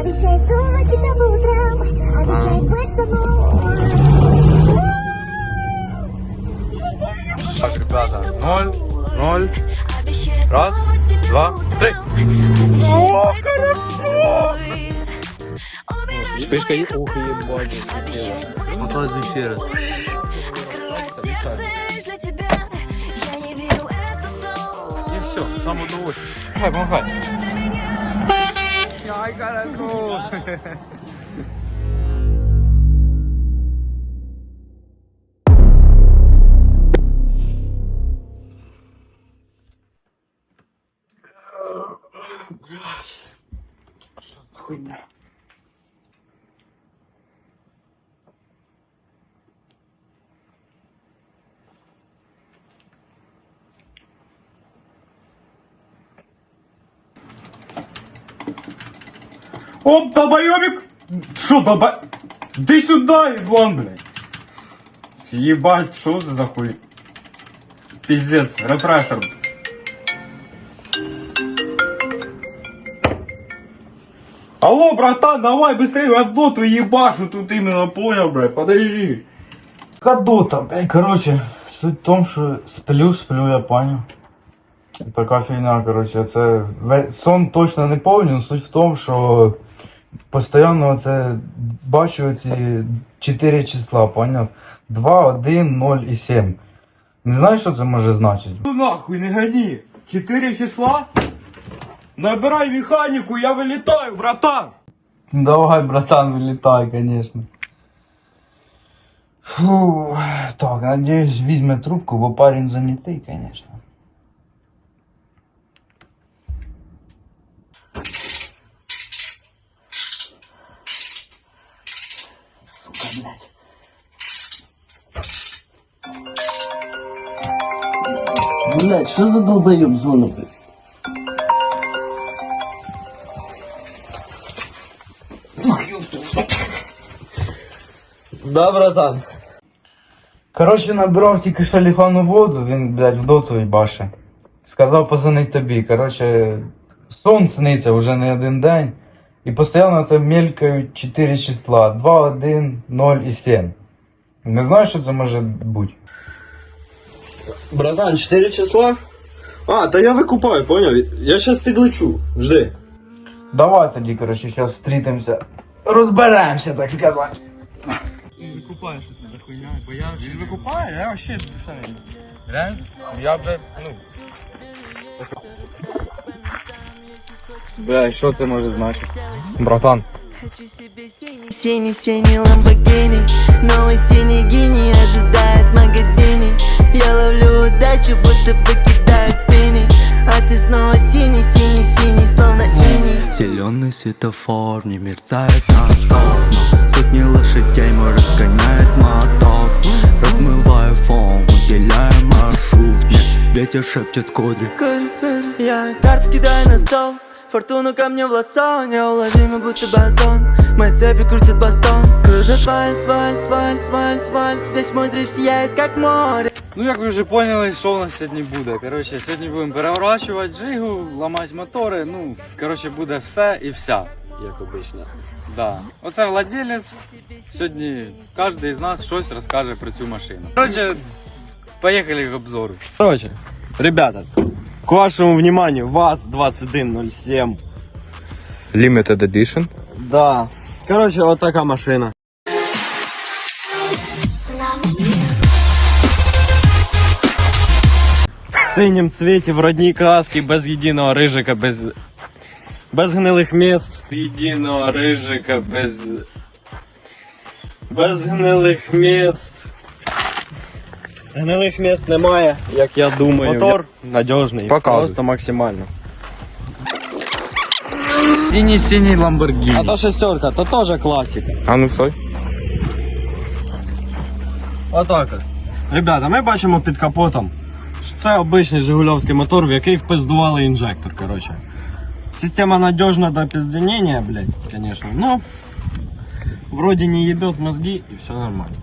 Обещает целовать тебя по утрам Обещает быть со мной Так, ребята, ноль, ноль. Раз, два, три. О, хорошо! Вспышка есть? Ух, ебать. Показывай ще раз. И все, самоудовольствие. Давай, помогай. Ай, хорошо. Хуйня. Оп, долбоёбик! Шо, долбо... Иди сюда, еблан, блядь! Ебать, шо за за хуй? Пиздец, рефрешер. Алло, братан, давай быстрее, я в доту ебашу тут именно, понял, блядь, подожди. Кадота, блядь, короче, суть в тому, що сплю, сплю, я понял. Така фігня, короче, це сон точно не повний, но суть в тому, що постійно це бачу ці 4 числа, поняв? 2, 1, 0 і 7. Не знаєш, що це може значити? Ну нахуй, не гони. Четыре числа? Набирай механику, я вылетаю, братан. Давай, братан, вилітай, конечно. Фу, так, надіюсь, візьме трубку, бо парень занятий, конечно. Блять, что за долбоеб зона, блядь? Да, братан. Коротше, набрав тільки шаліфану воду, він, блядь, в доту їбаше. Сказав позвонить тобі. Коротше, сон сниться вже не один день. І постійно це мелькають 4 числа. 2, 1, 0 і 7. Не знаю, що це може бути. Братан, 4 числа? А, та я викупаю, поняв? Я щас підлечу. Жди. Давай тоді, коротше, зараз зустрітимося. Розберемося, так сказати. Викупаєш це за хуйня, бо я... Він викупає? Я вообще душа. Реально? Я б, ну... Бля, що це може значити? Братан. Хочу себе синий, синий, синий Ламборгини. Новый синий гений ожидает в магазине. Я ловлю удачу, будто покидаю спины. А ты снова синий, синий, синий, словно иней Зеленый светофор не мерцает на сторону Сотни лошадей мой разгоняет мотор. Размываю фон, уделяю маршрут. Ветер шепчет кудри. Кыр, кыр, Я карты кидаю на стол Фортуну ко мне в лосо Неуловимый будто базон Мои цепи крутят бастон Кружит вальс, вальс, вальс, вальс, вальс Весь мой дрейф сияет как море Ну, як ви вже поняли, що у нас сьогодні буде. Коротше, сьогодні будемо переворачувати джигу, ламати мотори. Ну, коротше, буде все і вся. Як обично. Да. Оце владелець. Сьогодні кожен з нас щось розкаже про цю машину. Коротше, поїхали к обзору. Короче, ребята, к вашему вниманию, ВАЗ-2107. Limited Edition. Да. Короче, вот такая машина. В синем цвете, в родній краски, без єдиного рижика, без, без гнилих мест. Єдиного рижика, без, без гнилих мест. Гнилих мест немає, як я думаю. Мотор надіжний, Показуй. просто максимально. Синій синій Lamborghini. А то шестерка, то тоже классика. А ну стой. Отак. Ребята, ми бачимо під капотом. що Це обичний Жигульовський мотор, в який впиздували інжектор, коротше. Система надежна до пизденения, блядь, конечно. Но вроде не ебет мозги и все нормально.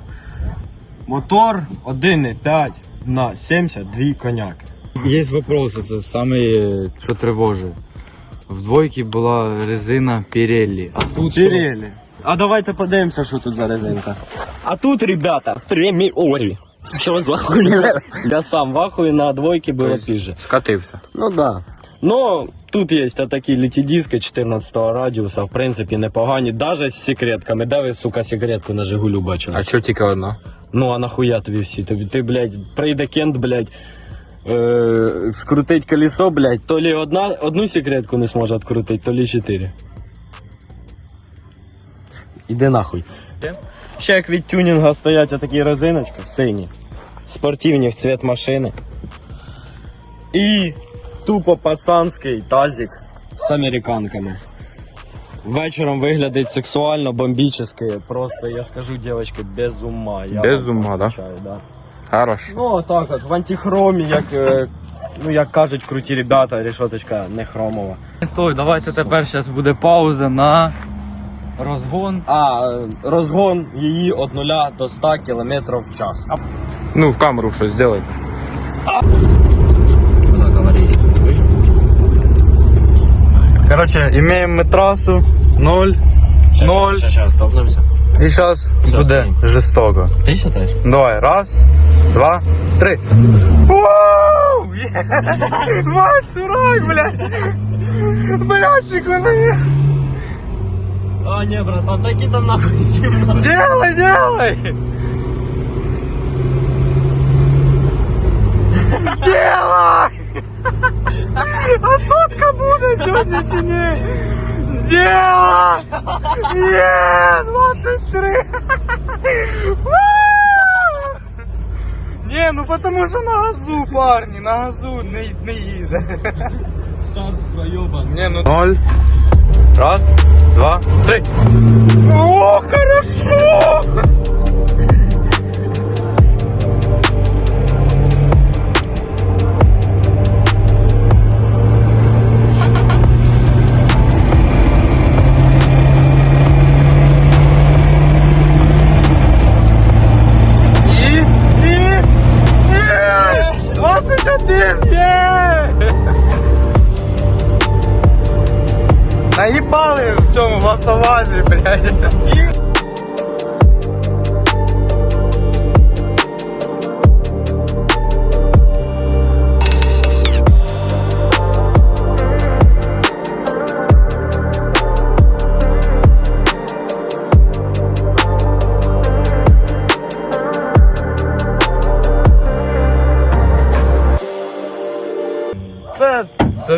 Мотор 1,5 на 72 коняки. Є вопроси, це саме, що тривожить. В двойці була резина Pirelli. А тут що? А давайте подивимося, що тут за резинка. А тут, ребята, преміорі. Що за хуйня? Я сам в ахуї на двойці було піже. Скатився. Ну да. Ну, тут є такі літідіски 14 радіуса, в принципі, непогані, даже з секретками. Де ви, сука, секретку на Жигулю бачили? А що тільки одна? Ну а нахуя тобі всі? Тобі ти, блядь, прийде кент, блядь, е, скрутить колесо, блядь, то лі одна, одну секретку не зможе відкрутити, то лі чотири. Іди нахуй. Ще як від тюнінга стоять отакі резиночки, сині, спортивні в цвіт машини. І тупо пацанський тазик з американками. Вечором виглядить сексуально, бомбічно. Просто я скажу, дівчатки, без ума. Я Без вам ума, да? отвечаю, да? Хорошо. Ну, так от, в антихромі, як, е, ну, як кажуть круті ребята, рішоточка не хромова. Стой, давайте тепер зараз буде пауза на розгон. А е, розгон її від 0 до 100 км в час. Ну, в камеру щось зробите. Короче, имеем мы трассу 0, 0. Сейчас, стопнемося. И сейчас буде стоїм. жестоко. Ти считаєш? Давай, раз, два, три. Воу! Мать, сырой, блядь! Блядь, секунду. А, не, братан, такі там нахуй сімна. Делай, делай! Делай! А сотка буде сьогодні чи ні? Делай! Є! 23! Вау! Ні, ну потому що на газу, парні, на газу не, не їде. Старт проєбан. Не, ну... Ноль. Раз, два, три. О, хорошо!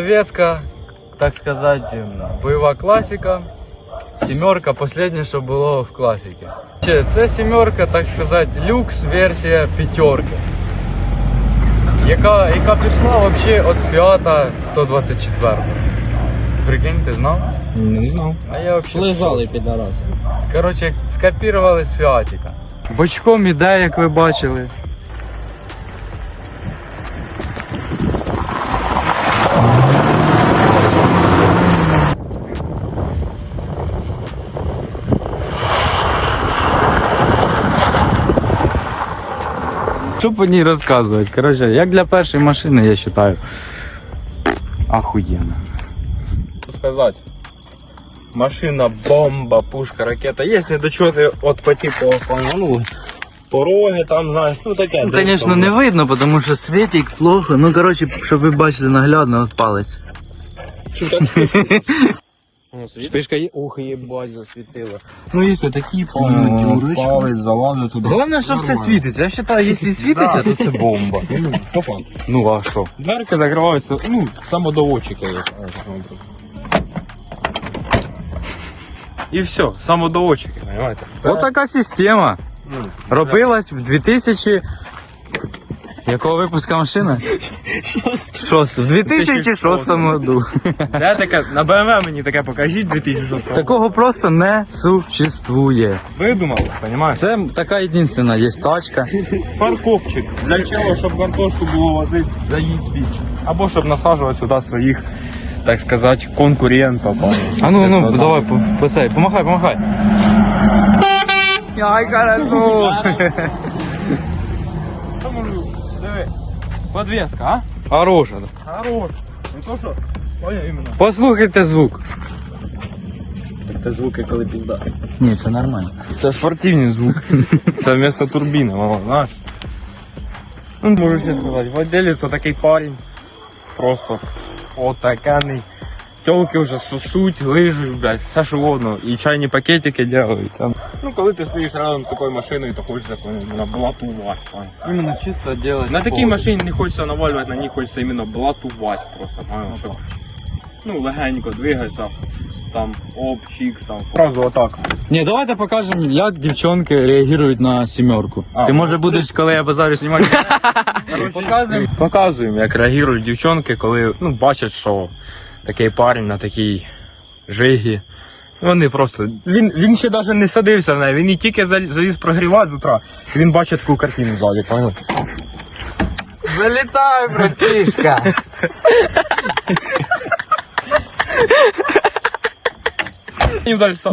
Це совєтська, так сказати, бойова класика. Сімерка, останнє, що було в класіки. Ще Це сімерка, так сказати, люкс версія п'ятерки. Яка, яка пішла взагалі від Фіата 124. Прикинь, ти знав? Не знав. А я взагалі. Лежали підараси. Коротше, скопірували з Фіатіка. Бочком іде, як ви бачили. Що по ній розказувати? Коротше, як для першої машини, я вважаю. Ахуєнно. сказать. Машина, бомба, пушка, ракета. Чего ты от по типу, ну, пороги там, знаєш, ну таке. Ну, конечно, не видно, потому що світик плохо. Ну, коротше, щоб ви бачили наглядно от палець. Спишка є, ух, їбать, засвітила. Ну, є такі Палець залазить туди. Головне, що все світиться. Я вважаю, якщо світиться, то це бомба. Ну, по факту. Ну а що? Дверки закриваються, ну, самодоводчики є. І все, самодоочики. Понимаєте? Ось така система. Робилась в 2000... Якого випуска машина? Шост. В 2006 году. Де таке, на BMW мені таке покажіть 2006 Такого просто не существує. Видумали, понимаєш? Це така єдинственна є тачка. Фаркопчик. Для чого? Щоб картошку було возити заїдь більше. Або щоб насаджувати сюди своїх, так сказати, конкурентів. А ну, ну, давай, по, по цей, помахай, помахай. Ай, хорошо. подвеска, а? Хороша. Хорош. Не то що Послухайте звук. Так це звуки, коли пізда. Ні, це нормально. Це спортивний звук. Це вместо турбіни, мама, знаєш. Ну, можу ще сказати, владелець такий парень. Просто отаканий. Тілки вже сосуть, лижуть, блядь, все що угодно. І чайні пакетики делають. Там. Ну, коли ти стоїш рядом з такою машиною, то хочеться на блатувати. Іменно чисто делать. На такій машині не хочеться навалювати, на ній хочеться іменно блатувати просто. понял, щоб, ну, легенько двигатися. Там оп, чікс, там. Одразу отак. Ні, давайте покажемо, як дівчонки реагують на сімерку. А, Ти може будеш, коли я базарю знімати. Показуємо, показуємо, як реагують дівчонки, коли ну, бачать, що такий парень на такій жигі. Вони просто. Він, він ще навіть не садився в неї, він і тільки заліз прогрівати з утра, він бачить таку картину ззаді, поняли? Залітай, братишка! Удальса.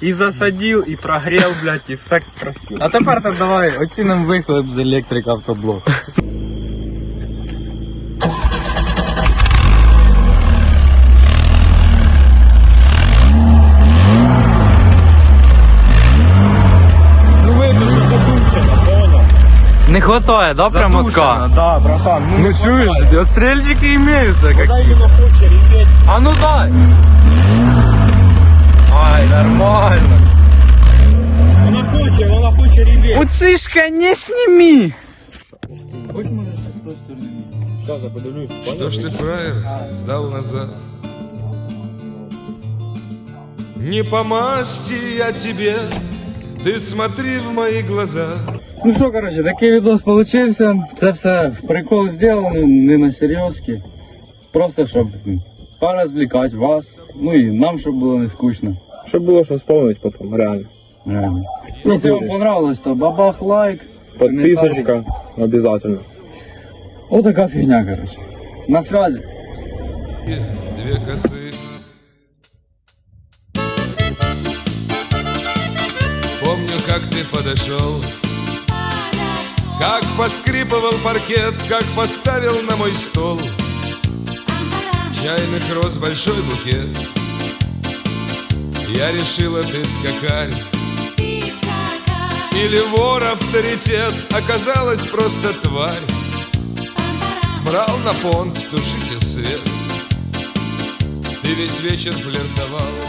І засадив, і прогрів, блядь, і все красиво. А тепер давай оцінимо вихлоп з електрик автоблок. Хватає, да, прям отка? да, братан. Ну, Ну чуєш, отстрельчики имеются. Как... Дай ему хоче ребят. А ну дай! Ай, нормально. Вона хоче, вона хоче ребят. Уцишка, не сними! Сейчас я подивлюсь. Что ж ты, фраер, сдал назад? Не по масти я тебе, ты смотри в мои глаза. Ну що, коротше, такий відос получився. Це все в прикол зроблено, не на серйозки. Просто щоб порозвлікати вас. Ну і нам, щоб було не скучно. Щоб було що вспомнити потім, реально. Реально. Якщо вам понравилось, то бабах лайк. Подписочка обязательно. Отака фігня, коротше. На связи. Две косы. Помню, как ты подошел, как поскрипывал паркет, как поставил на мой стол чайных роз большой букет. Я решила, ты скакарь или вор авторитет, оказалась просто тварь. Брал на понт, тушите свет Ты весь вечер флиртовал